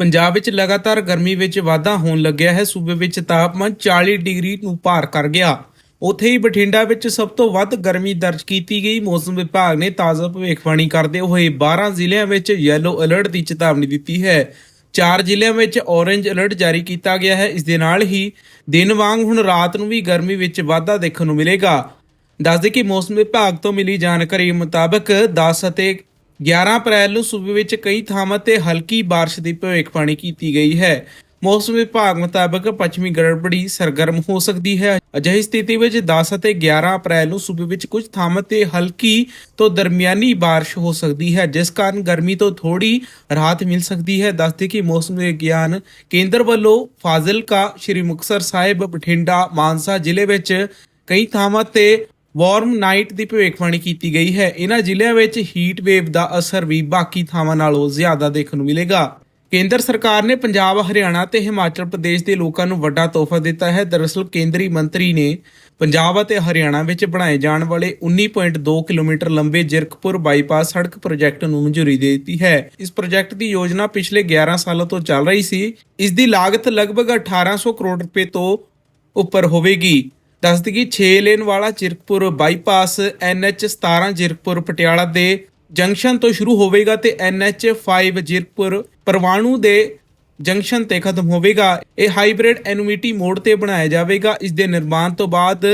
ਪੰਜਾਬ ਵਿੱਚ ਲਗਾਤਾਰ ਗਰਮੀ ਵਿੱਚ ਵਾਧਾ ਹੋਣ ਲੱਗਿਆ ਹੈ। ਸੂਬੇ ਵਿੱਚ ਤਾਪਮਾਨ 40 ਡਿਗਰੀ ਨੂੰ ਪਾਰ ਕਰ ਗਿਆ। ਉੱਥੇ ਹੀ ਬਠਿੰਡਾ ਵਿੱਚ ਸਭ ਤੋਂ ਵੱਧ ਗਰਮੀ ਦਰਜ ਕੀਤੀ ਗਈ। ਮੌਸਮ ਵਿਭਾਗ ਨੇ ਤਾਜ਼ਾ ਭਵਿੱਖਬਾਣੀ ਕਰਦੇ ਹੋਏ 12 ਜ਼ਿਲ੍ਹਿਆਂ ਵਿੱਚ ਯੈਲੋ ਅਲਰਟ ਦੀ ਚੇਤਾਵਨੀ ਦਿੱਤੀ ਹੈ। ਚਾਰ ਜ਼ਿਲ੍ਹਿਆਂ ਵਿੱਚ ਔਰੇਂਜ ਅਲਰਟ ਜਾਰੀ ਕੀਤਾ ਗਿਆ ਹੈ। ਇਸ ਦੇ ਨਾਲ ਹੀ ਦਿਨ ਵਾਂਗ ਹੁਣ ਰਾਤ ਨੂੰ ਵੀ ਗਰਮੀ ਵਿੱਚ ਵਾਧਾ ਦੇਖਣ ਨੂੰ ਮਿਲੇਗਾ। ਦੱਸਦੇ ਕਿ ਮੌਸਮ ਵਿਭਾਗ ਤੋਂ ਮਿਲੀ ਜਾਣਕਾਰੀ ਮੁਤਾਬਕ 10 ਅਤੇ 11 ਅਪ੍ਰੈਲ ਨੂੰ ਸੂਬੇ ਵਿੱਚ ਕਈ ਥਾਵਾਂ ਤੇ ਹਲਕੀ بارش ਦੀ ਭਵਿੱਖਬਾਣੀ ਕੀਤੀ ਗਈ ਹੈ ਮੌਸਮ ਵਿਭਾਗ ਮੁਤਾਬਕ ਪੱਛਮੀ ਗੜਬੜੀ ਸਰਗਰਮ ਹੋ ਸਕਦੀ ਹੈ ਅਜਿਹੀ ਸਥਿਤੀ ਵਿੱਚ 10 ਅਤੇ 11 ਅਪ੍ਰੈਲ ਨੂੰ ਸੂਬੇ ਵਿੱਚ ਕੁਝ ਥਾਵਾਂ ਤੇ ਹਲਕੀ ਤੋਂ ਦਰਮਿਆਨੀ بارش ਹੋ ਸਕਦੀ ਹੈ ਜਿਸ ਕਾਰਨ ਗਰਮੀ ਤੋਂ ਥੋੜੀ ਰਾਹਤ ਮਿਲ ਸਕਦੀ ਹੈ ਦੱਸਦੇ ਕਿ ਮੌਸਮ ਵਿਗਿਆਨ ਕੇਂਦਰ ਵੱਲੋਂ ਫਾਜ਼ਿਲਕਾ ਸ਼੍ਰੀ ਮੁਕਤਸਰ ਸਾਹਿਬ ਬਠਿੰਡਾ ਮਾਨਸਾ ਜ਼ਿਲ੍ਹੇ ਵਿੱਚ ਕਈ ਥਾਵਾਂ ਤੇ ਵਾਰਮ ਨਾਈਟ ਦੀ ਭਵਿੱਖਬਾਣੀ ਕੀਤੀ ਗਈ ਹੈ। ਇਹਨਾਂ ਜ਼ਿਲ੍ਹਿਆਂ ਵਿੱਚ ਹੀਟ ਵੇਵ ਦਾ ਅਸਰ ਵੀ ਬਾਕੀ ਥਾਵਾਂ ਨਾਲੋਂ ਜ਼ਿਆਦਾ ਦੇਖਣ ਨੂੰ ਮਿਲੇਗਾ। ਕੇਂਦਰ ਸਰਕਾਰ ਨੇ ਪੰਜਾਬ, ਹਰਿਆਣਾ ਤੇ ਹਿਮਾਚਲ ਪ੍ਰਦੇਸ਼ ਦੇ ਲੋਕਾਂ ਨੂੰ ਵੱਡਾ ਤੋਹਫਾ ਦਿੱਤਾ ਹੈ। ਦਰਅਸਲ ਕੇਂਦਰੀ ਮੰਤਰੀ ਨੇ ਪੰਜਾਬ ਅਤੇ ਹਰਿਆਣਾ ਵਿੱਚ ਬਣਾਏ ਜਾਣ ਵਾਲੇ 19.2 ਕਿਲੋਮੀਟਰ ਲੰਬੇ ਜਿਰਕਪੁਰ ਬਾਈਪਾਸ ਸੜਕ ਪ੍ਰੋਜੈਕਟ ਨੂੰ ਮਨਜ਼ੂਰੀ ਦੇ ਦਿੱਤੀ ਹੈ। ਇਸ ਪ੍ਰੋਜੈਕਟ ਦੀ ਯੋਜਨਾ ਪਿਛਲੇ 11 ਸਾਲਾਂ ਤੋਂ ਚੱਲ ਰਹੀ ਸੀ। ਇਸ ਦੀ ਲਾਗਤ ਲਗਭਗ 1800 ਕਰੋੜ ਰੁਪਏ ਤੋਂ ਉੱਪਰ ਹੋਵੇਗੀ। ਦੱਸ ਦਈਏ 6 ਲੇਨ ਵਾਲਾ ਜਿਰਕਪੁਰ ਬਾਈਪਾਸ NH 17 ਜਿਰਕਪੁਰ ਪਟਿਆਲਾ ਦੇ ਜੰਕਸ਼ਨ ਤੋਂ ਸ਼ੁਰੂ ਹੋਵੇਗਾ ਤੇ NH 5 ਜਿਰਕਪੁਰ ਪਰਵਾਣੂ ਦੇ ਜੰਕਸ਼ਨ ਤੇ ਖਤਮ ਹੋਵੇਗਾ। ਇਹ ਹਾਈਬ੍ਰਿਡ ਐਨੁਇਟੀ ਮੋਡ ਤੇ ਬਣਾਇਆ ਜਾਵੇਗਾ। ਇਸ ਦੇ ਨਿਰਮਾਣ ਤੋਂ ਬਾਅਦ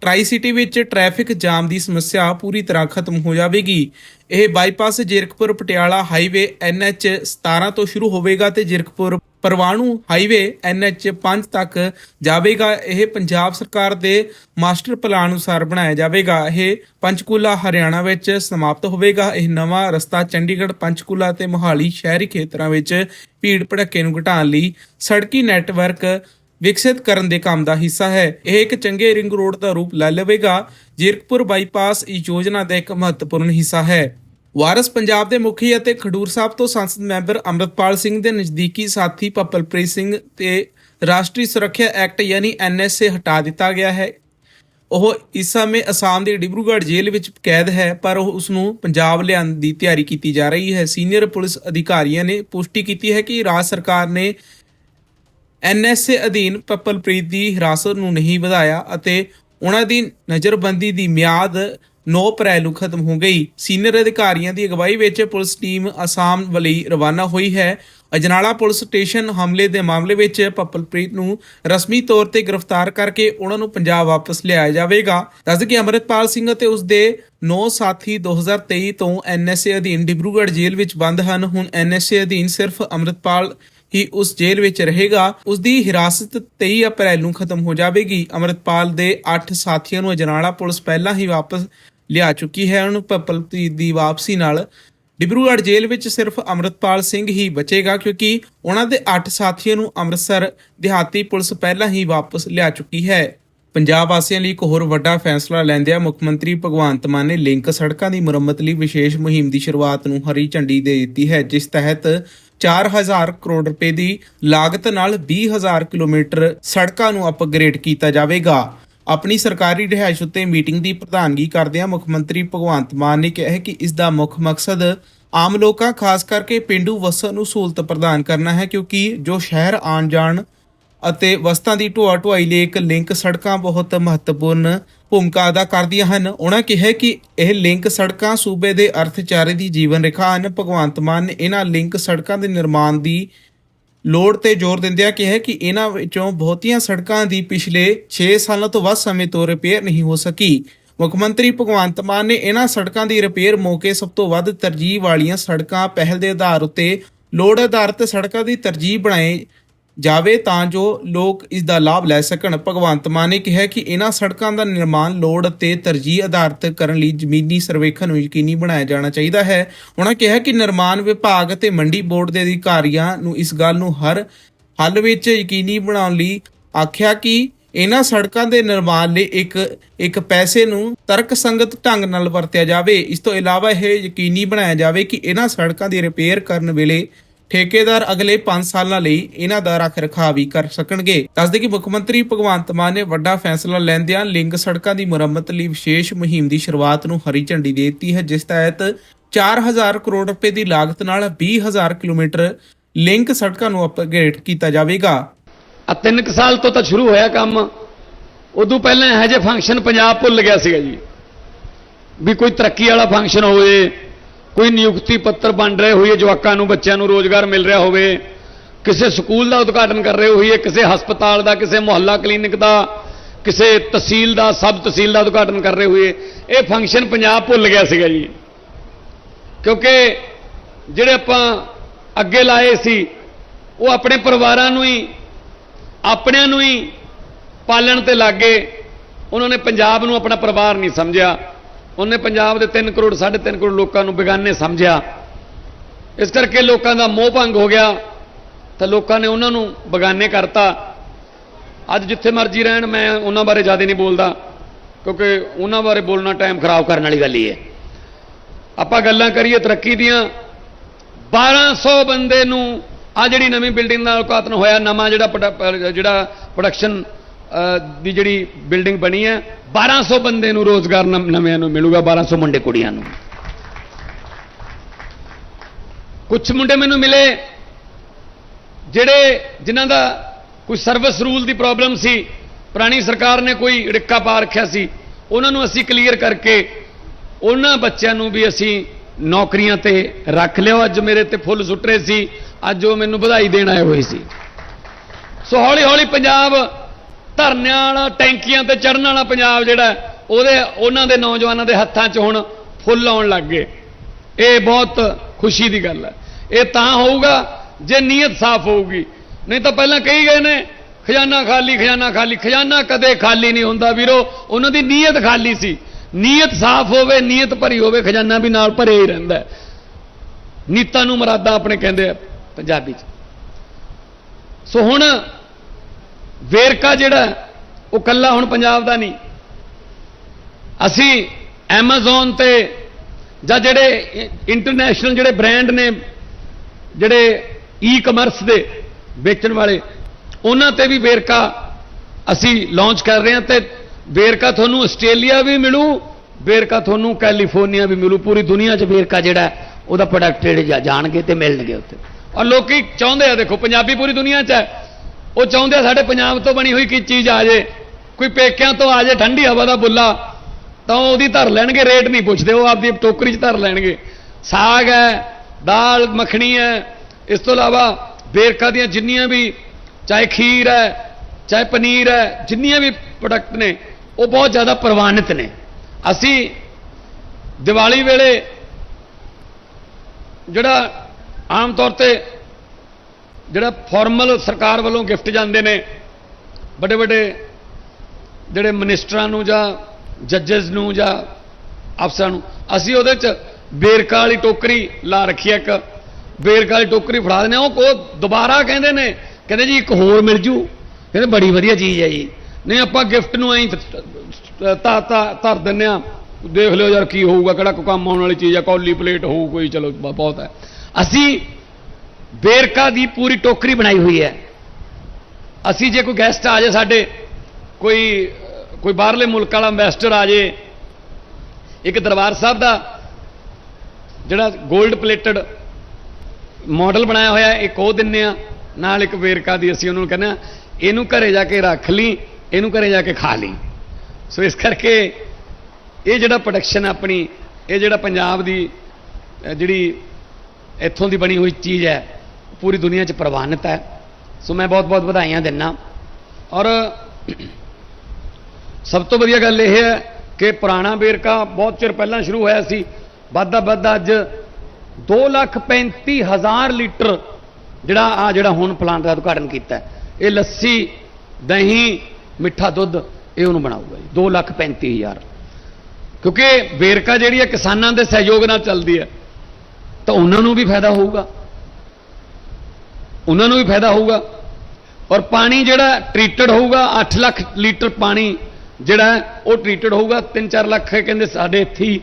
ਟਰਾਈ ਸਿਟੀ ਵਿੱਚ ਟ੍ਰੈਫਿਕ ਜਾਮ ਦੀ ਸਮੱਸਿਆ ਪੂਰੀ ਤਰ੍ਹਾਂ ਖਤਮ ਹੋ ਜਾਵੇਗੀ। ਇਹ bypass Zirakpur Patiala highway NH 17 ਤੋਂ ਸ਼ੁਰੂ ਹੋਵੇਗਾ ਤੇ ਜੀਰਕਪੁਰ ਪਰਵਾਣੂ ਹਾਈਵੇ NH 5 ਤੱਕ ਜਾਵੇਗਾ। ਇਹ ਪੰਜਾਬ ਸਰਕਾਰ ਦੇ ਮਾਸਟਰ ਪਲਾਨ ਅਨੁਸਾਰ ਬਣਾਇਆ ਜਾਵੇਗਾ। ਇਹ ਪੰਚਕੂਲਾ ਹਰਿਆਣਾ ਵਿੱਚ ਸਮਾਪਤ ਹੋਵੇਗਾ। ਇਹ ਨਵਾਂ ਰਸਤਾ ਚੰਡੀਗੜ੍ਹ, ਪੰਚਕੂਲਾ ਤੇ ਮੋਹਾਲੀ ਸ਼ਹਿਰੀ ਖੇਤਰਾਂ ਵਿੱਚ ਭੀੜ ਭੜੱਕੇ ਨੂੰ ਘਟਾਉਣ ਲਈ ਸੜਕੀ ਨੈਟਵਰਕ ਵਿਕਸਿਤ ਕਰਨ ਦੇ ਕੰਮ ਦਾ ਹਿੱਸਾ ਹੈ। ਇਹ ਇੱਕ ਚੰਗੇ ਰਿੰਗ ਰੋਡ ਦਾ ਰੂਪ ਲੈ ਲਵੇਗਾ। ਜੀਰਕਪੁਰ ਬਾਈਪਾਸ ਇਸ ਯੋਜਨਾ ਦਾ ਇੱਕ ਮਹੱਤਵਪੂਰਨ ਹਿੱਸਾ ਹੈ। ਵਾਰਸ ਪੰਜਾਬ ਦੇ ਮੁਖੀ ਅਤੇ ਖਡੂਰ ਸਾਹਿਬ ਤੋਂ ਸੰਸਦ ਮੈਂਬਰ ਅੰਮ੍ਰਿਤਪਾਲ ਸਿੰਘ ਦੇ ਨਜ਼ਦੀਕੀ ਸਾਥੀ ਪਪਲਪ੍ਰੀਤ ਸਿੰਘ ਤੇ ਰਾਸ਼ਟਰੀ ਸੁਰੱਖਿਆ ਐਕਟ ਯਾਨੀ ਐਨਐਸਏ ਹਟਾ ਦਿੱਤਾ ਗਿਆ ਹੈ। ਉਹ ਇਸ ਸਮੇਂ ਅਸਾਮ ਦੇ ਡਿਬਰੂਗੜ੍ਹ ਜੇਲ੍ਹ ਵਿੱਚ ਕੈਦ ਹੈ, ਪਰ ਉਹ ਉਸ ਨੂੰ ਪੰਜਾਬ ਲਿਆਉਣ ਦੀ ਤਿਆਰੀ ਕੀਤੀ ਜਾ ਰਹੀ ਹੈ। ਸੀਨੀਅਰ ਪੁਲਿਸ ਅਧਿਕਾਰੀਆਂ ਨੇ ਪੁਸ਼ਟੀ ਕੀਤੀ ਹੈ ਕਿ ਰਾਜ ਸਰਕਾਰ ਨੇ ਐਨਐਸਏ ਅਧੀਨ ਪਪਲਪ੍ਰੀਤ ਦੀ ਹਿਰਾਸਤ ਨੂੰ ਨਹੀਂ ਵਧਾਇਆ ਅਤੇ ਉਹਨਾਂ ਦੀ ਨਜ਼ਰਬੰਦੀ ਦੀ ਮਿਆਦ 9 ਅਪ੍ਰੈਲ ਨੂੰ ਖਤਮ ਹੋ ਗਈ। ਸੀਨੀਅਰ ਅਧਿਕਾਰੀਆਂ ਦੀ ਅਗਵਾਈ ਵਿੱਚ ਪੁਲਿਸ ਟੀਮ ਅਸਾਮ ਲਈ ਰਵਾਨਾ ਹੋਈ ਹੈ। ਅਜਨਾਲਾ ਪੁਲਿਸ ਸਟੇਸ਼ਨ ਹਮਲੇ ਦੇ ਮਾਮਲੇ ਵਿੱਚ ਪਪਲਪ੍ਰੀਤ ਨੂੰ ਰਸਮੀ ਤੌਰ ਤੇ ਗ੍ਰਿਫਤਾਰ ਕਰਕੇ ਉਹਨਾਂ ਨੂੰ ਪੰਜਾਬ ਵਾਪਸ ਲਿਆਇਆ ਜਾਵੇਗਾ। ਦੱਸਦੇ ਕਿ ਅਮਰਿਤਪਾਲ ਸਿੰਘ ਅਤੇ ਉਸ ਦੇ 9 ਸਾਥੀ 2023 ਤੋਂ ਐਨਐਸਏ ਅਧੀਨ ਡਿਬਰੂਗੜ੍ਹ ਜੇਲ੍ਹ ਵਿੱਚ ਬੰਦ ਹਨ। ਹੁਣ ਐਨਐਸਏ ਅਧੀਨ ਸਿਰਫ ਅਮਰਿਤਪਾਲ ਹੀ ਉਸ ਜੇਲ੍ਹ ਵਿੱਚ ਰਹੇਗਾ ਉਸ ਦੀ ਹਿਰਾਸਤ 23 ਅਪ੍ਰੈਲ ਨੂੰ ਖਤਮ ਹੋ ਜਾਵੇਗੀ। ਅਮਰਿਤਪਾਲ ਦੇ 8 ਸਾਥੀਆਂ ਨੂੰ ਅਜਨਾਲਾ ਪੁਲਿਸ ਪਹਿਲਾਂ ਹੀ ਵਾਪਸ ਲਿਆ ਚੁੱਕੀ ਹੈ। ਉਹਨੂੰ ਪਪਲਪ੍ਰੀਤ ਦੀ ਵਾਪਸੀ ਨਾਲ ਡਿਬਰੂਗੜ੍ਹ ਜੇਲ੍ਹ ਵਿੱਚ ਸਿਰਫ ਅਮਰਿਤਪਾਲ ਸਿੰਘ ਹੀ ਬਚੇਗਾ, ਕਿਉਂਕਿ ਉਹਨਾਂ ਦੇ 8 ਸਾਥੀਆਂ ਨੂੰ ਅੰਮ੍ਰਿਤਸਰ ਦਿਹਾਤੀ ਪੁਲਿਸ ਪਹਿਲਾਂ ਹੀ ਵਾਪਸ ਲਿਆ ਚੁੱਕੀ ਹੈ। ਪੰਜਾਬ ਵਾਸੀਆਂ ਲਈ ਇੱਕ ਹੋਰ ਵੱਡਾ ਫੈਸਲਾ ਲੈਂਦਿਆਂ ਮੁੱਖ ਮੰਤਰੀ ਭਗਵੰਤ ਮਾਨ ਨੇ ਲਿੰਕ ਸੜਕਾਂ ਦੀ ਮੁਰੰਮਤ ਲਈ ਵਿਸ਼ੇਸ਼ ਮੁਹਿੰਮ ਦੀ ਸ਼ੁਰੂਆਤ ਨੂੰ ਹਰੀ ਝੰਡੀ ਦੇ ਦਿੱਤੀ ਹੈ, ਜਿਸ ਤਹਿਤ 4000 ਕਰੋੜ ਰੁਪਏ ਦੀ ਲਾਗਤ ਨਾਲ 20000 ਕਿਲੋਮੀਟਰ ਸੜਕਾਂ ਨੂੰ ਅਪਗ੍ਰੇਡ ਕੀਤਾ ਜਾਵੇਗਾ। ਆਪਣੀ ਸਰਕਾਰੀ ਰਿਹਾਇਸ਼ ਉੱਤੇ ਮੀਟਿੰਗ ਦੀ ਪ੍ਰਧਾਨਗੀ ਕਰਦਿਆਂ ਮੁੱਖ ਮੰਤਰੀ ਭਗਵੰਤ ਮਾਨ ਨੇ ਕਿਹਾ ਕਿ ਇਸ ਦਾ ਮੁੱਖ ਮਕਸਦ ਆਮ ਲੋਕਾਂ, ਖਾਸ ਕਰਕੇ ਪਿੰਡੂ ਵਸਣ ਨੂੰ ਸਹੂਲਤ ਪ੍ਰਦਾਨ ਕਰਨਾ ਹੈ ਕਿਉਂਕਿ ਜੋ ਸ਼ਹਿਰ ਆਉਣ ਜਾਣ ਅਤੇ ਵਸਤਾਂ ਦੀ ਢੋਆ ਢੁਆਈ ਲਈ ਇੱਕ ਲਿੰਕ ਸੜਕਾਂ ਬਹੁਤ ਮਹੱਤਵਪੂਰਨ ਭੂਮਿਕਾ ਅਦਾ ਕਰਦੀਆਂ ਹਨ। ਉਹਨਾਂ ਕਿਹਾ ਕਿ ਇਹ ਲਿੰਕ ਸੜਕਾਂ ਸੂਬੇ ਦੇ ਅਰਥਚਾਰੇ ਦੀ ਜੀਵਨ ਰੇਖਾ ਹਨ। ਭਗਵੰਤ ਮਾਨ ਨੇ ਇਹਨਾਂ ਲਿੰਕ ਸੜਕਾਂ ਦੇ ਨਿਰਮਾਣ ਦੀ ਲੋੜ ਤੇ ਜ਼ੋਰ ਦਿੰਦਿਆਂ ਕਿਹਾ ਕਿ ਇਹਨਾਂ ਵਿੱਚੋਂ ਬਹੁਤੀਆਂ ਸੜਕਾਂ ਦੀ ਪਿਛਲੇ 6 ਸਾਲਾਂ ਤੋਂ ਵੱਧ ਸਮੇਂ ਤੋਂ ਰਿਪੇਅਰ ਨਹੀਂ ਹੋ ਸਕੀ। ਮੁੱਖ ਮੰਤਰੀ ਭਗਵੰਤ ਮਾਨ ਨੇ ਇਹਨਾਂ ਸੜਕਾਂ ਦੀ ਰਿਪੇਅਰ ਮੌਕੇ ਸਭ ਤੋਂ ਵੱਧ ਤਰਜੀਹ ਵਾਲੀਆਂ ਸੜਕਾਂ ਪਹਿਲ ਦੇ ਆਧਾਰ ਉੱਤੇ ਲੋੜ ਆਧਾਰਿਤ ਸੜਕਾਂ ਦੀ ਤਰਜੀਹ ਬਣਾਏ ਜਾਵੇ ਤਾਂ ਜੋ ਲੋਕ ਇਸ ਦਾ ਲਾਭ ਲੈ ਸਕਣ। ਭਗਵੰਤ ਮਾਨ ਨੇ ਕਿਹਾ ਕਿ ਇਹਨਾਂ ਸੜਕਾਂ ਦਾ ਨਿਰਮਾਣ, ਲੋੜ ਅਤੇ ਤਰਜੀਹ ਆਧਾਰਿਤ ਕਰਨ ਲਈ ਜ਼ਮੀਨੀ ਸਰਵੇਖਣ ਨੂੰ ਯਕੀਨੀ ਬਣਾਇਆ ਜਾਣਾ ਚਾਹੀਦਾ ਹੈ। ਉਹਨਾਂ ਕਿਹਾ ਕਿ ਨਿਰਮਾਣ ਵਿਭਾਗ ਅਤੇ ਮੰਡੀ ਬੋਰਡ ਦੇ ਅਧਿਕਾਰੀਆਂ ਨੂੰ ਇਸ ਗੱਲ ਨੂੰ ਹਰ ਹੱਲ ਵਿੱਚ ਯਕੀਨੀ ਬਣਾਉਣ ਲਈ ਆਖਿਆ ਕਿ ਇਹਨਾਂ ਸੜਕਾਂ ਦੇ ਨਿਰਮਾਣ ਲਈ ਇੱਕ ਇੱਕ ਪੈਸੇ ਨੂੰ ਤਰਕਸੰਗਤ ਢੰਗ ਨਾਲ ਵਰਤਿਆ ਜਾਵੇ। ਇਸ ਤੋਂ ਇਲਾਵਾ ਇਹ ਯਕੀਨੀ ਬਣਾਇਆ ਜਾਵੇ ਕਿ ਇਹਨਾਂ ਸੜਕਾਂ ਦੀ ਰਿਪੇਅਰ ਕਰਨ ਵੇਲੇ ਠੇਕੇਦਾਰ ਅਗਲੇ 5 ਸਾਲਾਂ ਲਈ ਇਹਨਾਂ ਦਾ ਰੱਖ ਰਖਾਵ ਵੀ ਕਰ ਸਕਣਗੇ। ਦੱਸਦੇ ਕਿ ਮੁੱਖ ਮੰਤਰੀ ਭਗਵੰਤ ਮਾਨ ਨੇ ਵੱਡਾ ਫੈਸਲਾ ਲੈਂਦਿਆਂ ਲਿੰਕ ਸੜਕਾਂ ਦੀ ਮੁਰੰਮਤ ਲਈ ਵਿਸ਼ੇਸ਼ ਮੁਹਿੰਮ ਦੀ ਸ਼ੁਰੂਆਤ ਨੂੰ ਹਰੀ ਝੰਡੀ ਦੇ ਦਿੱਤੀ ਹੈ, ਜਿਸ ਤਹਿਤ 4000 ਕਰੋੜ ਰੁਪਏ ਦੀ ਲਾਗਤ ਨਾਲ 20000 ਕਿਲੋਮੀਟਰ ਲਿੰਕ ਸੜਕਾਂ ਨੂੰ ਅਪਗ੍ਰੇਡ ਕੀਤਾ ਜਾਵੇਗਾ। ਆ ਤਿੰਨ ਕੁ ਸਾਲ ਤੋਂ ਤਾਂ ਸ਼ੁਰੂ ਹੋਇਆ ਕੰਮ। ਉਦੋਂ ਪਹਿਲਾਂ ਇਹੋ ਜਿਹੇ ਫੰਕਸ਼ਨ ਪੰਜਾਬ ਭੁੱਲ ਗਿਆ ਸੀਗਾ ਜੀ। ਵੀ ਕੋਈ ਤਰੱਕੀ ਵਾਲਾ ਫੰਕਸ਼ਨ ਹੋਵੇ ਕੋਈ ਨਿਯੁਕਤੀ ਪੱਤਰ ਬਣ ਰਹੇ ਹੋਈਏ, ਜਵਾਕਾਂ ਨੂੰ, ਬੱਚਿਆਂ ਨੂੰ ਰੋਜ਼ਗਾਰ ਮਿਲ ਰਿਹਾ ਹੋਵੇ, ਕਿਸੇ ਸਕੂਲ ਦਾ ਉਦਘਾਟਨ ਕਰ ਰਹੇ ਹੋਈਏ, ਕਿਸੇ ਹਸਪਤਾਲ ਦਾ, ਕਿਸੇ ਮੁਹੱਲਾ ਕਲੀਨਿਕ ਦਾ, ਕਿਸੇ ਤਹਿਸੀਲ ਦਾ, ਸਬ ਤਹਿਸੀਲ ਦਾ ਉਦਘਾਟਨ ਕਰ ਰਹੇ ਹੋਈਏ, ਇਹ ਫੰਕਸ਼ਨ ਪੰਜਾਬ ਭੁੱਲ ਗਿਆ ਸੀਗਾ ਜੀ। ਕਿਉਂਕਿ ਜਿਹੜੇ ਆਪਾਂ ਅੱਗੇ ਲਾਏ ਸੀ, ਉਹ ਆਪਣੇ ਪਰਿਵਾਰਾਂ ਨੂੰ ਹੀ, ਆਪਣਿਆਂ ਨੂੰ ਹੀ ਪਾਲਣ ਤੇ ਲੱਗੇ ਉਹਨਾਂ ਨੇ ਪੰਜਾਬ ਨੂੰ ਆਪਣਾ ਪਰਿਵਾਰ ਨਹੀਂ ਸਮਝਿਆ। ਉਹਨੇ ਪੰਜਾਬ ਦੇ 3 ਕਰੋੜ 3.5 ਕਰੋੜ ਲੋਕਾਂ ਨੂੰ ਬੇਗਾਨੇ ਸਮਝਿਆ। ਇਸ ਕਰਕੇ ਲੋਕਾਂ ਦਾ ਮੋਹ ਭੰਗ ਹੋ ਗਿਆ। ਤਾਂ ਲੋਕਾਂ ਨੇ ਉਹਨਾਂ ਨੂੰ ਬੇਗਾਨੇ ਕਰਤਾ। ਅੱਜ ਜਿੱਥੇ ਮਰਜ਼ੀ ਰਹਿਣ, ਮੈਂ ਉਹਨਾਂ ਬਾਰੇ ਜ਼ਿਆਦਾ ਨਹੀਂ ਬੋਲਦਾ, ਕਿਉਂਕਿ ਉਹਨਾਂ ਬਾਰੇ ਬੋਲਣਾ ਟਾਈਮ ਖਰਾਬ ਕਰਨ ਵਾਲੀ ਗੱਲ ਹੀ ਹੈ। ਆਪਾਂ ਗੱਲਾਂ ਕਰੀਏ ਤਰੱਕੀ ਦੀਆਂ। 1200 ਬੰਦੇ ਨੂੰ ਆ ਜਿਹੜੀ ਨਵੀਂ ਬਿਲਡਿੰਗ ਨਾਲ ਉਦਘਾਟਨ ਹੋਇਆ, ਨਵਾਂ ਜਿਹੜਾ ਪ੍ਰੋਡ- ਜਿਹੜਾ ਪ੍ਰੋਡਕਸ਼ਨ ਦੀ ਜਿਹੜੀ ਬਿਲਡਿੰਗ ਬਣੀ ਹੈ 1200 ਬੰਦੇ ਨੂੰ ਰੋਜ਼ਗਾਰ ਨਵ- ਨਵਿਆਂ ਨੂੰ ਮਿਲੂਗਾ 1200 ਮੁੰਡੇ ਕੁੜੀਆਂ ਨੂੰ। ਕੁਝ ਮੁੰਡੇ ਮੈਨੂੰ ਮਿਲੇ, ਜਿਹੜੇ ਜਿਨ੍ਹਾਂ ਦਾ ਕੋਈ ਸਰਵਿਸ ਰੂਲ ਦੀ ਪ੍ਰੋਬਲਮ ਸੀ, ਪੁਰਾਣੀ ਸਰਕਾਰ ਨੇ ਕੋਈ ਰਿੱਕਾ ਪਾ ਰੱਖਿਆ ਸੀ, ਉਹਨਾਂ ਨੂੰ ਅਸੀਂ ਕਲੀਅਰ ਕਰਕੇ ਉਹਨਾਂ ਬੱਚਿਆਂ ਨੂੰ ਵੀ ਅਸੀਂ ਨੌਕਰੀਆਂ ਤੇ ਰੱਖ ਲਿਓ ਅੱਜ ਮੇਰੇ ਤੇ ਫੁੱਲ ਸੁੱਟ ਰਹੇ ਸੀ, ਅੱਜ ਉਹ ਮੈਨੂੰ ਵਧਾਈ ਦੇਣ ਆਏ ਹੋਏ ਸੀ। ਸੋ ਹੌਲੀ ਹੌਲੀ ਪੰਜਾਬ ਧਰਨਿਆਂ ਵਾਲਾ, ਟੈਂਕੀਆਂ ਤੇ ਚੜਨ ਵਾਲਾ ਪੰਜਾਬ ਜਿਹੜਾ ਉਹਦੇ, ਉਹਨਾਂ ਦੇ ਨੌਜਵਾਨਾਂ ਦੇ ਹੱਥਾਂ 'ਚ ਹੁਣ ਫੁੱਲ ਆਉਣ ਲੱਗ ਗਏ। ਇਹ ਬਹੁਤ ਖੁਸ਼ੀ ਦੀ ਗੱਲ ਹੈ। ਇਹ ਤਾਂ ਹੋਊਗਾ ਜੇ ਨੀਅਤ ਸਾਫ਼ ਹੋਊਗੀ। ਨਹੀਂ ਤਾਂ ਪਹਿਲਾਂ ਕਹੀ ਗਏ ਨੇ, ਖਜ਼ਾਨਾ ਖਾਲੀ ਖਜ਼ਾਨਾ ਖਾਲੀ। ਖਜ਼ਾਨਾ ਕਦੇ ਖਾਲੀ ਨਹੀਂ ਹੁੰਦਾ ਵੀਰੋ। ਉਹਨਾਂ ਦੀ ਨੀਅਤ ਖਾਲੀ ਸੀ। ਨੀਅਤ ਸਾਫ਼ ਹੋਵੇ, ਨੀਅਤ ਭਰੀ ਹੋਵੇ, ਖਜ਼ਾਨਾ ਵੀ ਨਾਲ ਭਰੇ ਹੀ ਰਹਿੰਦਾ ਨੀਤਾਂ ਨੂੰ ਮਰਾਦਾ ਆਪਣੇ ਕਹਿੰਦੇ ਆ ਪੰਜਾਬੀ 'ਚ। ਸੋ ਹੁਣ ਵੇਰਕਾ ਜਿਹੜਾ ਉਹ ਕੱਲਾ ਹੁਣ ਪੰਜਾਬ ਦਾ ਨਹੀਂ। ਅਸੀਂ Amazon ਤੇ ਜਾਂ ਜਿਹੜੇ ਇੰਟਰਨੈਸ਼ਨਲ ਜਿਹੜੇ ਬ੍ਰਾਂਡ ਨੇ, ਜਿਹੜੇ ਈ-ਕਮਰਸ ਦੇ ਵੇਚਣ ਵਾਲੇ, ਉਹਨਾਂ ਤੇ ਵੀ ਵੇਰਕਾ ਅਸੀਂ ਲਾਂਚ ਕਰ ਰਹੇ ਹਾਂ ਤੇ ਵੇਰਕਾ ਤੁਹਾਨੂੰ ਆਸਟ੍ਰੇਲੀਆ ਵੀ ਮਿਲੂ, ਵੇਰਕਾ ਤੁਹਾਨੂੰ ਕੈਲੀਫੋਰਨੀਆ ਵੀ ਮਿਲੂ। ਪੂਰੀ ਦੁਨੀਆ 'ਚ ਵੇਰਕਾ ਜਿਹੜਾ ਉਹਦਾ ਪ੍ਰੋਡਕਟ ਜਿਹੜੇ ਜਾ- ਜਾਣਗੇ ਤੇ ਮਿਲਣਗੇ ਉੱਥੇ। ਔਰ ਲੋਕੀ ਚਾਹੁੰਦੇ ਆ, ਦੇਖੋ, ਪੰਜਾਬੀ ਪੂਰੀ ਦੁਨੀਆ 'ਚ ਹੈ ਉਹ ਚਾਹੁੰਦੇ ਆ ਸਾਡੇ ਪੰਜਾਬ ਤੋਂ ਬਣੀ ਹੋਈ ਕੀ ਚੀਜ਼ ਆ ਜੇ। ਕੋਈ ਪੇਕਿਆਂ ਤੋਂ ਆ ਜੇ, ਠੰਡੀ ਹਵਾ ਦਾ ਬੁੱਲਾ, ਤਾਂ ਉਹਦੀ ਧਰ ਲੈਣਗੇ, ਰੇਟ ਨਹੀਂ ਪੁੱਛਦੇ, ਉਹ ਆਪਦੀ ਟੋਕਰੀ 'ਚ ਧਰ ਲੈਣਗੇ। ਸਾਗ ਹੈ, ਦਾਲ, ਮੱਖਣੀ ਹੈ, ਇਸ ਤੋਂ ਇਲਾਵਾ ਵੇਰਕਾ ਦੀਆਂ ਜਿੰਨੀਆਂ ਵੀ, ਚਾਹੇ ਖੀਰ ਹੈ, ਚਾਹੇ ਪਨੀਰ ਹੈ, ਜਿੰਨੀਆਂ ਵੀ ਪ੍ਰੋਡਕਟ ਨੇ, ਉਹ ਬਹੁਤ ਜ਼ਿਆਦਾ ਪ੍ਰਵਾਨਿਤ ਨੇ। ਅਸੀਂ ਦੀਵਾਲੀ ਵੇਲੇ ਜਿਹੜਾ ਆਮ ਤੌਰ ਤੇ ਜਿਹੜਾ ਫਾਰਮਲ ਸਰਕਾਰ ਵੱਲੋਂ ਗਿਫਟ ਜਾਂਦੇ ਨੇ, ਵੱਡੇ ਵੱਡੇ ਜਿਹੜੇ ਮਿਨਿਸਟਰਾਂ ਨੂੰ ਜਾਂ ਜੱਜਸ ਨੂੰ ਜਾਂ ਅਫਸਰਾਂ ਨੂੰ, ਅਸੀਂ ਉਹਦੇ 'ਚ ਵੇਰਕਾ ਵਾਲੀ ਟੋਕਰੀ ਲਾ ਰੱਖੀ ਹੈ ਇੱਕ ਵੇਰਕਾ ਵਾਲੀ ਟੋਕਰੀ ਫੜਾ ਦਿੰਦੇ ਆ, ਉਹ ਉਹ ਦੁਬਾਰਾ ਕਹਿੰਦੇ ਨੇ, ਕਹਿੰਦੇ ਜੀ ਇੱਕ ਹੋਰ ਮਿਲ ਜੂ, ਕਹਿੰਦੇ ਬੜੀ ਵਧੀਆ ਚੀਜ਼ ਹੈ ਜੀ। ਨਹੀਂ, ਆਪਾਂ ਗਿਫਟ ਨੂੰ ਐਂ ਤਾ ਤਾ ਧਰ ਦਿੰਦੇ ਆ, ਦੇਖ ਲਿਓ ਯਾਰ ਕੀ ਹੋਊਗਾ, ਕਿਹੜਾ ਕੋਈ ਕੰਮ ਆਉਣ ਵਾਲੀ ਚੀਜ਼ ਹੈ ਕੌਲੀ ਪਲੇਟ ਹੋਊ ਕੋਈ, ਚਲੋ ਬਹੁਤ ਹੈ ਅਸੀਂ ਵੇਰਕਾ ਦੀ ਪੂਰੀ ਟੋਕਰੀ ਬਣਾਈ ਹੋਈ ਹੈ। ਅਸੀਂ ਜੇ ਕੋਈ ਗੈਸਟ ਆ ਜਾਏ ਸਾਡੇ, ਕੋਈ ਕੋਈ ਬਾਹਰਲੇ ਮੁਲਕ ਵਾਲਾ ਇਨਵੈਸਟਰ ਆ ਜਾਏ ਇੱਕ ਦਰਬਾਰ ਸਾਹਿਬ ਦਾ ਜਿਹੜਾ 골ਡ ਪਲੇਟਡ ਮਾਡਲ ਬਣਾਇਆ ਹੋਇਆ, ਇੱਕ ਉਹ ਦਿੰਨੇ ਆ, ਨਾਲ ਇੱਕ ਵੇਰਕਾ ਦੀ ਅਸੀਂ ਉਹਨਾਂ ਨੂੰ ਕਹਿੰਦੇ ਆ, ਇਹਨੂੰ ਘਰੇ ਜਾ ਕੇ ਰੱਖ ਲਈ, ਇਹਨੂੰ ਘਰੇ ਜਾ ਕੇ ਖਾ ਲਈ। ਸੋ ਇਸ ਕਰਕੇ ਇਹ ਜਿਹੜਾ ਪ੍ਰੋਡਕਸ਼ਨ ਆਪਣੀ, ਇਹ ਜਿਹੜਾ ਪੰਜਾਬ ਦੀ ਜਿਹੜੀ ਇੱਥੋਂ ਦੀ ਬਣੀ ਹੋਈ ਚੀਜ਼ ਹੈ ਪੂਰੀ ਦੁਨੀਆ 'ਚ ਪ੍ਰਵਾਨਿਤ ਹੈ। ਸੋ ਮੈਂ ਬਹੁਤ ਬਹੁਤ ਵਧਾਈਆਂ ਦਿੰਨਾ। ਔਰ ਸਭ ਤੋਂ ਵਧੀਆ ਗੱਲ ਇਹ ਹੈ ਕਿ ਪੁਰਾਣਾ ਵੇਰਕਾ ਬਹੁਤ ਚਿਰ ਪਹਿਲਾਂ ਸ਼ੁਰੂ ਹੋਇਆ ਸੀ। ਵੱਧਦਾ ਵੱਧਦਾ ਅੱਜ 235000 ਲੀਟਰ ਜਿਹੜਾ ਆ ਜਿਹੜਾ ਹੁਣ ਪਲਾਂਟ ਦਾ ਉਦਘਾਟਨ ਕੀਤਾ ਇਹ ਲੱਸੀ, ਦਹੀਂ, ਮਿੱਠਾ ਦੁੱਧ ਇਹ ਉਹਨੂੰ ਬਣਾਊਗਾ ਜੀ 235000 ਕਿਉਂਕਿ ਵੇਰਕਾ ਜਿਹੜੀ ਹੈ ਕਿਸਾਨਾਂ ਦੇ ਸਹਿਯੋਗ ਨਾਲ ਚੱਲਦੀ ਹੈ, ਤਾਂ ਉਹਨਾਂ ਨੂੰ ਵੀ ਫਾਇਦਾ ਹੋਊਗਾ। ਉਹਨਾਂ ਨੂੰ ਵੀ ਫਾਇਦਾ ਹੋਊਗਾ। ਔਰ ਪਾਣੀ ਜਿਹੜਾ ਟ੍ਰੀਟਡ ਹੋਊਗਾ 8 ਲੱਖ ਲੀਟਰ ਪਾਣੀ ਜਿਹੜਾ ਉਹ ਟ੍ਰੀਟਡ ਹੋਊਗਾ। 3-4 ਲੱਖ ਕਹਿੰਦੇ ਸਾਡੇ ਇੱਥੇ ਹੀ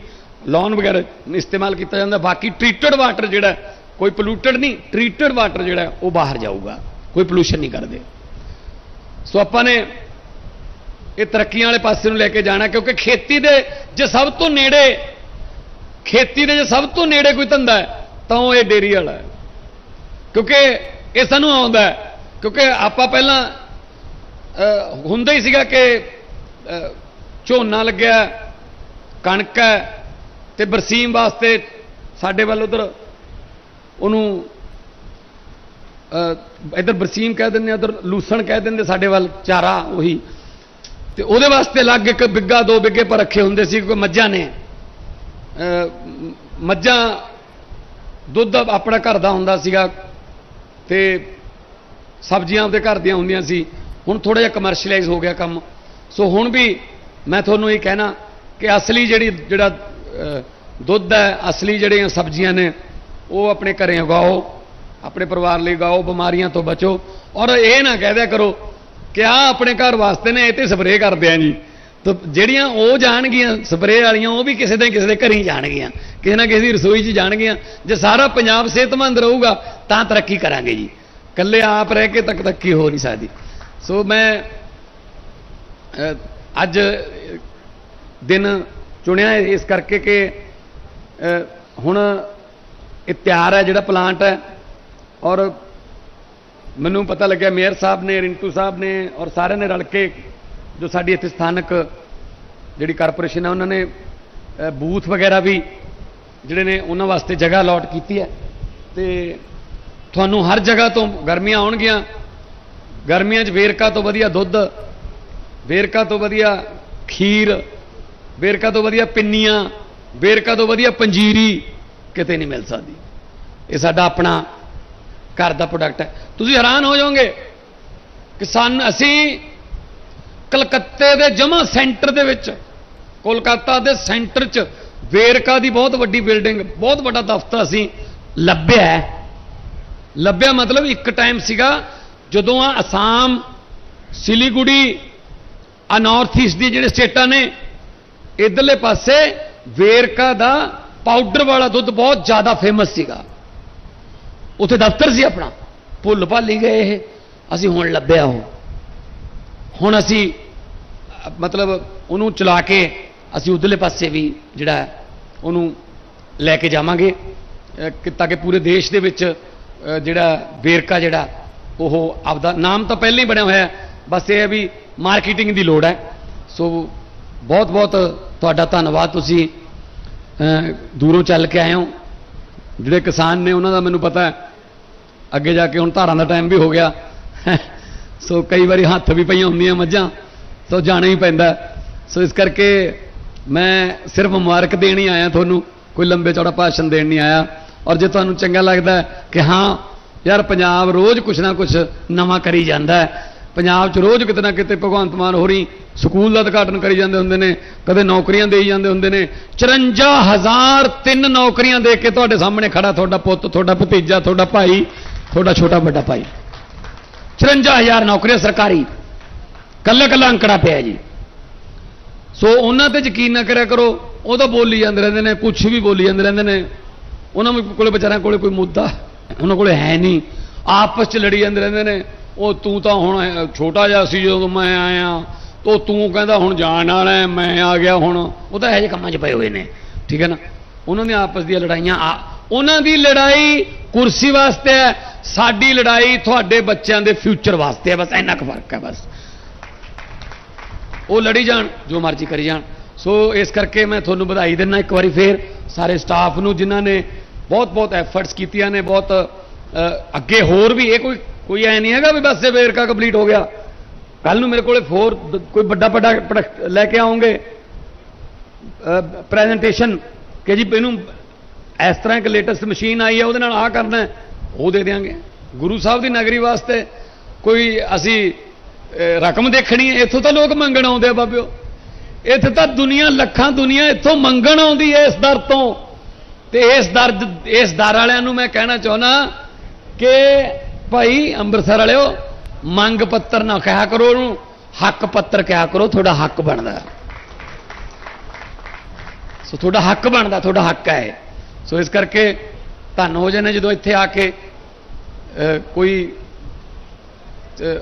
ਲੌਨ ਵਗੈਰਾ ਇਸਤੇਮਾਲ ਕੀਤਾ ਜਾਂਦਾ। ਬਾਕੀ ਟ੍ਰੀਟਡ ਵਾਟਰ ਜਿਹੜਾ ਕੋਈ ਪੋਲੂਟਡ ਨਹੀਂ ਟ੍ਰੀਟਡ ਵਾਟਰ ਜਿਹੜਾ ਉਹ ਬਾਹਰ ਜਾਊਗਾ। ਕੋਈ ਪੋਲੂਸ਼ਨ ਨਹੀਂ ਕਰਦੇ। ਸੋ ਆਪਾਂ ਨੇ ਇਹ ਤਰੱਕੀਆਂ ਵਾਲੇ ਪਾਸੇ ਨੂੰ ਲੈ ਕੇ ਜਾਣਾ, ਕਿਉਂਕਿ ਖੇਤੀ ਦੇ ਜੇ ਸਭ ਤੋਂ ਨੇੜੇ, ਖੇਤੀ ਦੇ ਜੇ ਸਭ ਤੋਂ ਨੇੜੇ ਕੋਈ ਧੰਦਾ ਹੈ, ਤਾਂ ਉਹ ਇਹ ਡੇਰੀ ਵਾਲਾ ਹੈ। ਕਿਉਂਕਿ ਇਹ ਸਾਨੂੰ ਆਉਂਦਾ ਕਿਉਂਕਿ ਆਪਾਂ ਪਹਿਲਾਂ ਹੁੰਦਾ ਹੀ ਸੀਗਾ ਕਿ ਝੋਨਾ ਲੱਗਿਆ ਕਣਕ ਹੈ ਤੇ ਬਰਸੀਮ ਵਾਸਤੇ ਸਾਡੇ ਵੱਲ ਉਧਰ ਉਹਨੂੰ ਅ, ਇੱਧਰ ਬਰਸੀਮ ਕਹਿ ਦਿੰਦੇ ਉਧਰ ਲੂਸਣ ਕਹਿ ਦਿੰਦੇ ਸਾਡੇ ਵੱਲ ਚਾਰਾ ਉਹੀ। ਤੇ ਉਹਦੇ ਵਾਸਤੇ ਲੱਗ ਇੱਕ ਬਿੱਗਾ ਦੋ ਬਿੱਗੇ ਪਰ ਰੱਖੇ ਹੁੰਦੇ ਸੀ ਕਿਉਂਕਿ ਮੱਝਾਂ ਨੇ। ਮੱਝਾਂ ਦੁੱਧ ਆਪਣਾ ਘਰ ਦਾ ਹੁੰਦਾ ਸੀਗਾ ਤੇ ਸਬਜ਼ੀਆਂ ਉਹਦੇ ਘਰ ਦੀਆਂ ਹੁੰਦੀਆਂ ਸੀ। ਹੁਣ ਥੋੜਾ ਜਿਹਾ ਕਮਰਸ਼ੀਅਲਾਈਜ਼ ਹੋ ਗਿਆ ਕੰਮ। ਸੋ ਹੁਣ ਵੀ ਮੈਂ ਤੁਹਾਨੂੰ ਇਹ ਕਹਿਣਾ ਕਿ ਅਸਲੀ ਜਿਹੜੀ, ਜਿਹੜਾ ਦੁੱਧ ਹੈ, ਅਸਲੀ ਜਿਹੜੀਆਂ ਸਬਜ਼ੀਆਂ ਨੇ, ਉਹ ਆਪਣੇ ਘਰੇ ਉਗਾਓ, ਆਪਣੇ ਪਰਿਵਾਰ ਲਈ ਉਗਾਓ, ਬਿਮਾਰੀਆਂ ਤੋਂ ਬਚੋ। ਔਰ ਇਹ ਨਾ ਕਹਿ ਦਿਆ ਕਰੋ ਕਿ ਆ ਆਪਣੇ ਘਰ ਵਾਸਤੇ ਨੇ, ਇਹ ਤੇ ਸਪਰੇਅ ਕਰਦੇ ਆ ਜੀ। ਤਾਂ ਜਿਹੜੀਆਂ ਉਹ ਜਾਣਗੀਆਂ ਸਪਰੇਅ ਵਾਲੀਆਂ, ਉਹ ਵੀ ਕਿਸੇ ਦੇ ਕਿਸੇ ਦੇ ਘਰ ਹੀ ਜਾਣਗੀਆਂ। ਕਿਸੇ ਨਾ ਕਿਸੇ ਦੀ ਰਸੋਈ 'ਚ ਜਾਣਗੀਆਂ। ਜੇ ਸਾਰਾ ਪੰਜਾਬ ਸਿਹਤਮੰਦ ਰਹੂਗਾ ਤਾਂ ਤਰੱਕੀ ਕਰਾਂਗੇ ਜੀ। ਇਕੱਲੇ ਆਪ ਰਹਿ ਕੇ ਤੱਕ ਤਰੱਕੀ ਹੋ ਨਹੀਂ ਸਕਦੀ। ਸੋ ਮੈਂ ਅੱਜ ਦਿਨ ਚੁਣਿਆ ਇਸ ਕਰਕੇ ਕਿ ਹੁਣ ਇਹ ਤਿਆਰ ਹੈ ਜਿਹੜਾ ਪਲਾਂਟ ਹੈ। ਔਰ ਮੈਨੂੰ ਪਤਾ ਲੱਗਿਆ ਮੇਅਰ ਸਾਹਿਬ ਨੇ, ਰਿੰਟੂ ਸਾਹਿਬ ਨੇ ਔਰ ਸਾਰਿਆਂ ਨੇ ਰਲ ਕੇ ਜੋ ਸਾਡੀ ਇੱਥੇ ਸਥਾਨਕ ਜਿਹੜੀ ਕਾਰਪੋਰੇਸ਼ਨ ਹੈ, ਉਹਨਾਂ ਨੇ ਬੂਥ ਵਗੈਰਾ ਵੀ ਜਿਹੜੇ ਨੇ ਉਹਨਾਂ ਵਾਸਤੇ ਜਗ੍ਹਾ ਅਲਾਟ ਕੀਤੀ ਹੈ। ਤੇ ਤੁਹਾਨੂੰ ਹਰ ਜਗ੍ਹਾ ਤੋਂ ਗਰਮੀਆਂ ਆਉਣਗੀਆਂ। ਗਰਮੀਆਂ 'ਚ ਵੇਰਕਾ ਤੋਂ ਵਧੀਆ ਦੁੱਧ, ਵੇਰਕਾ ਤੋਂ ਵਧੀਆ ਖੀਰ, ਵੇਰਕਾ ਤੋਂ ਵਧੀਆ ਪਿੰਨੀਆਂ, ਵੇਰਕਾ ਤੋਂ ਵਧੀਆ ਪੰਜੀਰੀ ਕਿਤੇ ਨਹੀਂ ਮਿਲ ਸਕਦੀ। ਇਹ ਸਾਡਾ ਆਪਣਾ ਘਰ ਦਾ ਪ੍ਰੋਡਕਟ ਹੈ। ਤੁਸੀਂ ਹੈਰਾਨ ਹੋ ਜਾਓਗੇ ਕਿ ਸਾਨੂੰ ਅਸੀਂ ਕਲਕੱਤੇ ਦੇ ਜਮਾ ਸੈਂਟਰ ਦੇ ਵਿੱਚ, ਕੋਲਕਾਤਾ ਦੇ ਸੈਂਟਰ 'ਚ ਵੇਰਕਾ ਦੀ ਬਹੁਤ ਵੱਡੀ ਬਿਲਡਿੰਗ ਬਹੁਤ ਵੱਡਾ ਦਫ਼ਤਰ ਅਸੀਂ ਲੱਭਿਆ ਹੈ। ਲੱਭਿਆ ਮਤਲਬ ਇੱਕ ਟਾਈਮ ਸੀਗਾ, ਜਦੋਂ ਆ ਅਸਾਮ, ਸਿਲੀਗੁੜੀ, ਆ ਨਾਰਥ ਈਸਟ ਦੀ ਜਿਹੜੇ ਸਟੇਟਾਂ ਨੇ, ਇਧਰਲੇ ਪਾਸੇ ਵੇਰਕਾ ਦਾ ਪਾਊਡਰ ਵਾਲਾ ਦੁੱਧ ਬਹੁਤ ਜ਼ਿਆਦਾ ਫੇਮਸ ਸੀਗਾ। ਉੱਥੇ ਦਫ਼ਤਰ ਸੀ ਆਪਣਾ। ਭੁੱਲ ਭਾਲੀ ਗਏ ਇਹ। ਅਸੀਂ ਹੁਣ ਲੱਭਿਆ ਉਹ। ਹੁਣ ਅਸੀਂ, ਮਤਲਬ ਉਹਨੂੰ ਚਲਾ ਕੇ ਅਸੀਂ ਉਧਰਲੇ ਪਾਸੇ ਵੀ ਜਿਹੜਾ ਉਹਨੂੰ ਲੈ ਕੇ ਜਾਵਾਂਗੇ ਕਿ ਤਾਂ ਕਿ ਪੂਰੇ ਦੇਸ਼ ਦੇ ਵਿੱਚ ਜਿਹੜਾ ਵੇਰਕਾ ਜਿਹੜਾ, ਉਹ ਆਪਦਾ ਨਾਮ ਤਾਂ ਪਹਿਲਾਂ ਹੀ ਬਣਿਆ ਹੋਇਆ ਬਸ ਇਹ ਹੈ ਵੀ ਮਾਰਕੀਟਿੰਗ ਦੀ ਲੋੜ ਹੈ। ਸੋ ਬਹੁਤ ਬਹੁਤ ਤੁਹਾਡਾ ਧੰਨਵਾਦ ਤੁਸੀਂ ਦੂਰੋਂ ਚੱਲ ਕੇ ਆਏ ਹੋ। ਜਿਹੜੇ ਕਿਸਾਨ ਨੇ, ਉਹਨਾਂ ਦਾ ਮੈਨੂੰ ਪਤਾ ਹੈ। ਅੱਗੇ ਜਾ ਕੇ ਹੁਣ ਧਾਰਾਂ ਦਾ ਟਾਈਮ ਵੀ ਹੋ ਗਿਆ। ਸੋ ਕਈ ਵਾਰੀ ਹੱਥ ਵੀ ਪਈਆਂ ਹੁੰਦੀਆਂ ਮੱਝਾਂ, ਸੋ ਜਾਣਾ ਹੀ ਪੈਂਦਾ ਸੋ ਇਸ ਕਰਕੇ ਮੈਂ ਸਿਰਫ ਮੁਬਾਰਕ ਦੇਣ ਹੀ ਆਇਆ ਤੁਹਾਨੂੰ, ਕੋਈ ਲੰਬੇ ਚੌੜਾ ਭਾਸ਼ਣ ਦੇਣ ਨਹੀਂ ਆਇਆ। ਔਰ ਜੇ ਤੁਹਾਨੂੰ ਚੰਗਾ ਲੱਗਦਾ ਕਿ ਹਾਂ, ਯਾਰ ਪੰਜਾਬ ਰੋਜ਼ ਕੁਛ ਨਾ ਕੁਛ ਨਵਾਂ ਕਰੀ ਜਾਂਦਾ ਹੈ। ਪੰਜਾਬ 'ਚ ਰੋਜ਼ ਕਿਤੇ ਨਾ ਕਿਤੇ ਭਗਵੰਤ ਮਾਨ ਹੋਰੀ ਸਕੂਲ ਦਾ ਉਦਘਾਟਨ ਕਰੀ ਜਾਂਦੇ ਹੁੰਦੇ ਨੇ, ਕਦੇ ਨੌਕਰੀਆਂ ਦੇਈ ਜਾਂਦੇ ਹੁੰਦੇ ਨੇ। 54000 ਤਿੰਨ ਨੌਕਰੀਆਂ ਦੇ ਕੇ ਤੁਹਾਡੇ ਸਾਹਮਣੇ ਖੜਾ ਤੁਹਾਡਾ ਪੁੱਤ, ਤੁਹਾਡਾ ਭਤੀਜਾ, ਤੁਹਾਡਾ ਭਾਈ, ਤੁਹਾਡਾ ਛੋਟਾ ਵੱਡਾ ਭਾਈ। 54000 ਨੌਕਰੀਆਂ ਸਰਕਾਰੀ। ਕੱਲਾ ਕੱਲਾ ਅੰਕੜਾ ਪਿਆ ਜੀ। ਸੋ ਉਹਨਾਂ ਤੇ ਯਕੀਨ ਨਾ ਕਰਿਆ ਕਰੋ, ਉਹ ਤਾਂ ਬੋਲੀ ਜਾਂਦੇ ਰਹਿੰਦੇ ਨੇ ਕੁਝ ਵੀ ਬੋਲੀ ਜਾਂਦੇ ਰਹਿੰਦੇ ਨੇ। ਉਹਨਾਂ ਕੋਲੇ ਵਿਚਾਰਿਆਂ ਕੋਲੇ ਕੋਈ ਮੁੱਦਾ ਉਹਨਾਂ ਕੋਲੇ ਹੈ ਨਹੀਂ। ਆਪਸ ਚ ਲੜੀ ਜਾਂਦੇ ਰਹਿੰਦੇ ਨੇ। ਉਹ ਤੂੰ ਤਾਂ ਹੁਣ ਛੋਟਾ ਜਿਹਾ ਸੀ ਜਦੋਂ ਮੈਂ ਆਇਆ। ਤੋ ਤੂੰ ਕਹਿੰਦਾ ਹੁਣ ਜਾਣ ਵਾਲਾ ਮੈਂ ਆ ਗਿਆ ਹੁਣ। ਉਹ ਤਾਂ ਇਹੋ ਜਿਹੇ ਕੰਮਾਂ 'ਚ ਪਏ ਹੋਏ ਨੇ। ਠੀਕ ਹੈ ਨਾ? ਉਹਨਾਂ ਦੀਆਂ ਆਪਸ ਦੀਆਂ ਲੜਾਈਆਂ ਆ। ਉਹਨਾਂ ਦੀ ਲੜਾਈ ਕੁਰਸੀ ਵਾਸਤੇ ਹੈ। ਸਾਡੀ ਲੜਾਈ ਤੁਹਾਡੇ ਬੱਚਿਆਂ ਦੇ ਫਿਊਚਰ ਵਾਸਤੇ ਹੈ। ਬਸ ਇੰਨਾ ਕੁ ਫ਼ਰਕ ਹੈ ਬਸ। ਉਹ ਲੜੀ ਜਾਣ, ਜੋ ਮਰਜ਼ੀ ਕਰੀ ਜਾਣ। ਸੋ ਇਸ ਕਰਕੇ ਮੈਂ ਤੁਹਾਨੂੰ ਵਧਾਈ ਦਿੰਦਾ ਇੱਕ ਵਾਰੀ ਫੇਰ। ਸਾਰੇ ਸਟਾਫ ਨੂੰ ਜਿਨ੍ਹਾਂ ਨੇ ਬਹੁਤ ਬਹੁਤ ਐਫਰਟਸ ਕੀਤੀਆਂ ਨੇ, ਬਹੁਤ ਅੱਗੇ ਹੋਰ ਵੀ, ਇਹ ਕੋਈ ਕੋਈ ਐ ਨਹੀਂ ਹੈਗਾ ਵੀ ਬਸ ਇਹ ਵੇਰਕਾ ਕੰਪਲੀਟ ਹੋ ਗਿਆ। ਕੱਲ ਨੂੰ ਮੇਰੇ ਕੋਲੇ ਫੋਰ ਕੋਈ ਵੱਡਾ ਵੱਡਾ ਪ੍ਰੋਡਕਟ ਲੈ ਕੇ ਆਉਂਗੇ ਪ੍ਰੈਜੈਂਟੇਸ਼ਨ ਕਿ ਜੀ ਇਹਨੂੰ ਇਸ ਤਰ੍ਹਾਂ ਇੱਕ ਲੇਟੈਸਟ ਮਸ਼ੀਨ ਆਈ ਹੈ, ਉਹਦੇ ਨਾਲ ਆਹ ਕਰਨਾ ਉਹ ਦੇ ਦੇਵਾਂਗੇ ਗੁਰੂ ਸਾਹਿਬ ਦੀ ਨਗਰੀ ਵਾਸਤੇ ਕੋਈ ਅਸੀਂ ਰਕਮ ਦੇਖਣੀ ਹੈ, ਇੱਥੋਂ ਤਾਂ ਲੋਕ ਮੰਗਣ ਆਉਂਦੇ ਆ ਬਾਬਿਓ। ਇੱਥੇ ਤਾਂ ਦੁਨੀਆ, ਲੱਖਾਂ ਦੁਨੀਆ ਇੱਥੋਂ ਮੰਗਣ ਆਉਂਦੀ ਹੈ ਇਸ ਦਰ ਤੋਂ। ਤੇ ਇਸ ਦਰ ਇਸ ਦਰ ਵਾਲਿਆਂ ਨੂੰ ਮੈਂ ਕਹਿਣਾ ਚਾਹੁੰਦਾ ਕਿ ਭਾਈ ਅੰਮ੍ਰਿਤਸਰ ਵਾਲਿਓ, ਮੰਗ ਪੱਤਰ ਨਾ ਕਿਹਾ ਕਰੋ ਉਹਨੂੰ, ਹੱਕ ਪੱਤਰ ਕਿਹਾ ਕਰੋ, ਤੁਹਾਡਾ ਹੱਕ ਬਣਦਾ। ਸੋ ਤੁਹਾਡਾ ਹੱਕ ਬਣਦਾ, ਤੁਹਾਡਾ ਹੱਕ ਹੈ। ਸੋ ਇਸ ਕਰਕੇ ਧੰਨ ਹੋ ਜਾਣੇ ਜਦੋਂ ਇੱਥੇ ਆ ਕੇ ਕੋਈ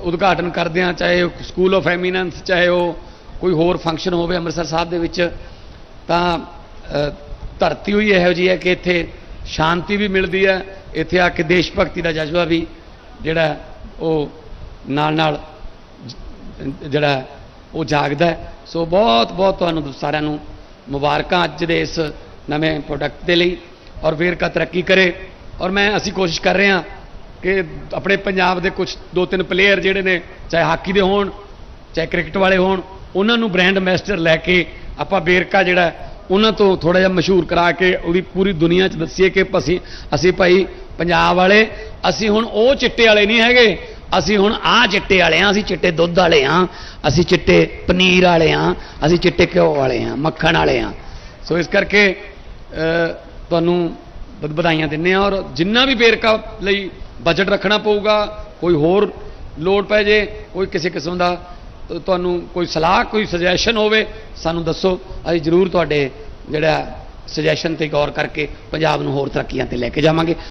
ਉਦਘਾਟਨ ਕਰਦੇ ਆ ਚਾਹੇ ਉਹ ਸਕੂਲ ਆਫ ਐਮੀਨੈਂਸ ਚਾਹੇ ਉਹ ਕੋਈ ਹੋਰ ਫੰਕਸ਼ਨ ਹੋਵੇ ਅੰਮ੍ਰਿਤਸਰ ਸਾਹਿਬ ਦੇ ਵਿੱਚ, ਤਾਂ ਧਰਤੀ ਹੋਈ ਇਹੋ ਜਿਹੀ ਹੈ ਕਿ ਇੱਥੇ ਸ਼ਾਂਤੀ ਵੀ ਮਿਲਦੀ ਹੈ, ਇੱਥੇ ਆ ਕੇ ਦੇਸ਼ ਭਗਤੀ ਦਾ ਜਜ਼ਬਾ ਵੀ ਜਿਹੜਾ ਉਹ ਨਾਲ ਨਾਲ ਜਿਹੜਾ ਉਹ ਜਾਗਦਾ ਸੋ ਬਹੁਤ ਬਹੁਤ ਤੁਹਾਨੂੰ ਸਾਰਿਆਂ ਨੂੰ ਮੁਬਾਰਕਾਂ ਅੱਜ ਦੇ ਇਸ ਨਵੇਂ ਪ੍ਰੋਡਕਟ ਦੇ ਲਈ ਔਰ ਵੇਰਕਾ ਤਰੱਕੀ ਕਰੇ। ਔਰ ਮੈਂ, ਅਸੀਂ ਕੋਸ਼ਿਸ਼ ਕਰ ਰਹੇ ਹਾਂ ਕਿ ਆਪਣੇ ਪੰਜਾਬ ਦੇ ਕੁਝ ਦੋ ਤਿੰਨ ਪਲੇਅਰ ਜਿਹੜੇ ਨੇ, ਚਾਹੇ ਹਾਕੀ ਦੇ ਹੋਣ, ਚਾਹੇ ਕ੍ਰਿਕਟ ਵਾਲੇ ਹੋਣ ਉਹਨਾਂ ਨੂੰ ਬ੍ਰਾਂਡ ਐਂਬੈਸਡਰ ਲੈ ਕੇ ਆਪਾਂ ਵੇਰਕਾ ਜਿਹੜਾ ਉਹਨਾਂ ਤੋਂ ਥੋੜਾ ਜਿਹਾ ਮਸ਼ਹੂਰ ਕਰਾ ਕੇ ਉਹਦੀ ਪੂਰੀ ਦੁਨੀਆ 'ਚ ਦੱਸੀਏ ਕਿ ਅਸੀਂ ਅਸੀਂ ਭਾਈ ਪੰਜਾਬ ਵਾਲੇ, ਅਸੀਂ ਹੁਣ ਉਹ ਚਿੱਟੇ ਵਾਲੇ ਨਹੀਂ ਹੈਗੇ। ਅਸੀਂ ਹੁਣ ਆਹ ਚਿੱਟੇ ਵਾਲੇ ਆ ਅਸੀਂ ਚਿੱਟੇ ਦੁੱਧ ਵਾਲੇ ਆ ਅਸੀਂ ਚਿੱਟੇ ਪਨੀਰ ਵਾਲੇ ਆ ਅਸੀਂ ਚਿੱਟੇ ਘਿਓ ਵਾਲੇ ਆ ਮੱਖਣ ਵਾਲੇ ਆ ਸੋ ਇਸ ਕਰਕੇ ਤੁਹਾਨੂੰ ਵਧਾਈਆਂ ਦਿੰਨੇ ਆ ਔਰ ਜਿੰਨਾ ਵੀ ਵੇਰਕਾ ਲਈ ਬਜਟ ਰੱਖਣਾ ਪਊਗਾ, ਕੋਈ ਹੋਰ ਲੋੜ ਪੈ ਜੇ, ਕੋਈ ਕਿਸੇ ਕਿਸਮ ਦਾ ਤੁਹਾਨੂੰ ਕੋਈ ਸਲਾਹ, ਕੋਈ ਸੁਜੈਸ਼ਨ ਹੋਵੇ, ਸਾਨੂੰ ਦੱਸੋ। ਅਸੀਂ ਜ਼ਰੂਰ ਤੁਹਾਡੇ ਜਿਹੜਾ ਸੁਜੈਸ਼ਨ ਤੇ ਗੌਰ ਕਰਕੇ ਪੰਜਾਬ ਨੂੰ ਹੋਰ ਤਰੱਕੀਆਂ ਤੇ ਲੈ ਕੇ ਜਾਵਾਂਗੇ।